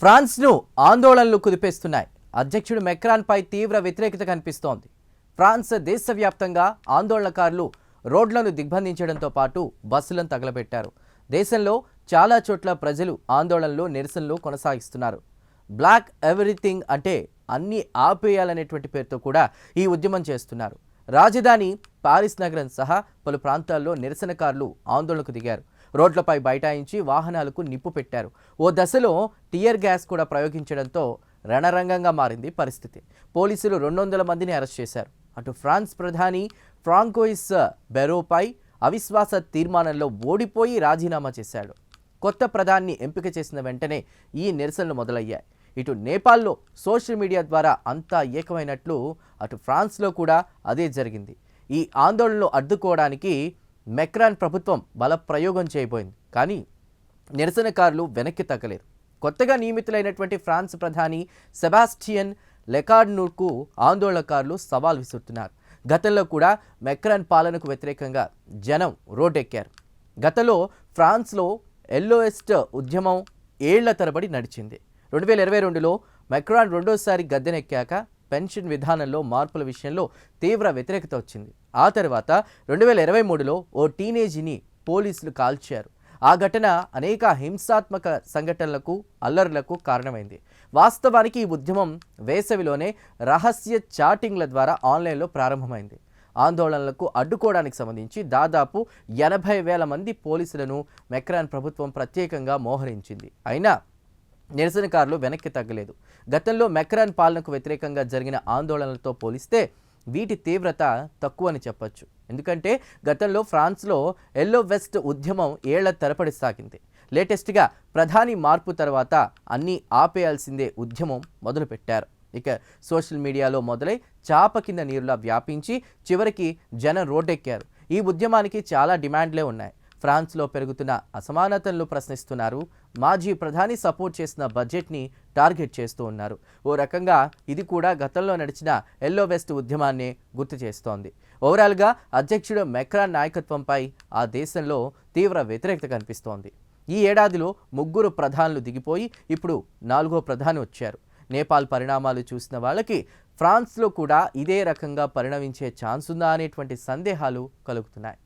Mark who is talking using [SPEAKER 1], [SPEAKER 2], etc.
[SPEAKER 1] ఫ్రాన్స్ను ఆందోళనలు కుదిపేస్తున్నాయి. అధ్యక్షుడు మెక్రాన్పై తీవ్ర వ్యతిరేకత కనిపిస్తోంది. ఫ్రాన్స్ దేశవ్యాప్తంగా ఆందోళనకారులు రోడ్లను దిగ్బంధించడంతో పాటు బస్సులను తగలబెట్టారు. దేశంలో చాలా చోట్ల ప్రజలు ఆందోళనలు నిరసనలు కొనసాగిస్తున్నారు. బ్లాక్ ఎవ్రీథింగ్ అంటే అన్ని ఆపేయాలనేటువంటి పేరుతో కూడా ఈ ఉద్యమం చేస్తున్నారు. రాజధాని పారిస్ నగరం సహా పలు ప్రాంతాల్లో నిరసనకారులు ఆందోళనకు దిగారు. రోడ్లపై బైఠాయించి వాహనాలకు నిప్పు పెట్టారు. ఓ దశలో టియర్ గ్యాస్ కూడా ప్రయోగించడంతో రణరంగంగా మారింది పరిస్థితి. పోలీసులు రెండు వందల మందిని అరెస్ట్ చేశారు. అటు ఫ్రాన్స్ ప్రధాని ఫ్రాంకోయిస్ బెరోపై అవిశ్వాస తీర్మానంలో ఓడిపోయి రాజీనామా చేశాడు. కొత్త ప్రధాని ఎంపిక చేసిన వెంటనే ఈ నిరసనలు మొదలయ్యాయి. ఇటు నేపాల్లో సోషల్ మీడియా ద్వారా అంతా ఏకమైనట్లు అటు ఫ్రాన్స్లో కూడా అదే జరిగింది. ఈ ఆందోళనలు అడ్డుకోవడానికి మెక్రాన్ ప్రభుత్వం బల ప్రయోగం చేయబోయింది. కానీ నిరసనకారులు వెనక్కి తగ్గలేరు కొత్తగా నియమితులైనటువంటి ఫ్రాన్స్ ప్రధాని సెబాస్టియన్ లెకార్డ్నూర్కు ఆందోళనకారులు సవాల్ విసురుతున్నారు. గతంలో కూడా మెక్రాన్ పాలనకు వ్యతిరేకంగా జనం రోడ్డెక్కారు. గతంలో ఫ్రాన్స్లో ఎల్లోఎస్ట్ ఉద్యమం ఏళ్ళ తరబడి నడిచింది. రెండు వేల ఇరవై రెండులో మెక్రాన్ రెండోసారి గద్దెనెక్కాక పెన్షన్ విధానంలో మార్పుల విషయంలో తీవ్ర వ్యతిరేకత వచ్చింది. ఆ తర్వాత రెండు వేల ఇరవై మూడులో ఓ టీనేజీని పోలీసులు కాల్చారు. ఆ ఘటన అనేక హింసాత్మక సంఘటనలకు అల్లర్లకు కారణమైంది. వాస్తవానికి ఈ ఉద్యమం వేసవిలోనే రహస్య చాటింగ్ల ద్వారా ఆన్లైన్లో ప్రారంభమైంది. ఆందోళనలకు అడ్డుకోవడానికి సంబంధించి దాదాపు ఎనభై వేల మంది పోలీసులను మెక్రాన్ ప్రభుత్వం ప్రత్యేకంగా మోహరించింది. అయినా నిరసనకారులు వెనక్కి తగ్గలేదు. గతంలో మెక్రాన్ పాలనకు వ్యతిరేకంగా జరిగిన ఆందోళనలతో పోలిస్తే వీటి తీవ్రత తక్కువని చెప్పొచ్చు. ఎందుకంటే గతంలో ఫ్రాన్స్లో ఎల్లో వెస్ట్ ఉద్యమం ఏళ్ళ తరపడి సాగింది. లేటెస్ట్గా ప్రధాని మార్పు తర్వాత అన్నీ ఆపేయాల్సిందే ఉద్యమం మొదలుపెట్టారు. ఇక సోషల్ మీడియాలో మొదలై చాప కింద నీరులా వ్యాపించి చివరికి జనం రోడ్డెక్కారు. ఈ ఉద్యమానికి చాలా డిమాండ్లే ఉన్నాయి. ఫ్రాన్స్లో పెరుగుతున్న అసమానతలను ప్రశ్నిస్తున్నారు. మాజీ ప్రధాని సపోర్ట్ చేసిన బడ్జెట్ని టార్గెట్ చేస్తూ ఉన్నారు. ఓ రకంగా ఇది కూడా గతంలో నడిచిన ఎల్లో వెస్ట్ ఉద్యమాన్ని గుర్తు చేస్తోంది. ఓవరాల్గా అధ్యక్షుడు మెక్రాన్ నాయకత్వంపై ఆ దేశంలో తీవ్ర వ్యతిరేకత కనిపిస్తోంది. ఈ ఏడాదిలో ముగ్గురు ప్రధానులు దిగిపోయి ఇప్పుడు నాలుగో ప్రధాని వచ్చారు. నేపాల్ పరిణామాలు చూసిన వాళ్ళకి ఫ్రాన్స్లో కూడా ఇదే రకంగా పరిణమించే ఛాన్స్ ఉందా అనేటువంటి సందేహాలు కలుగుతున్నాయి.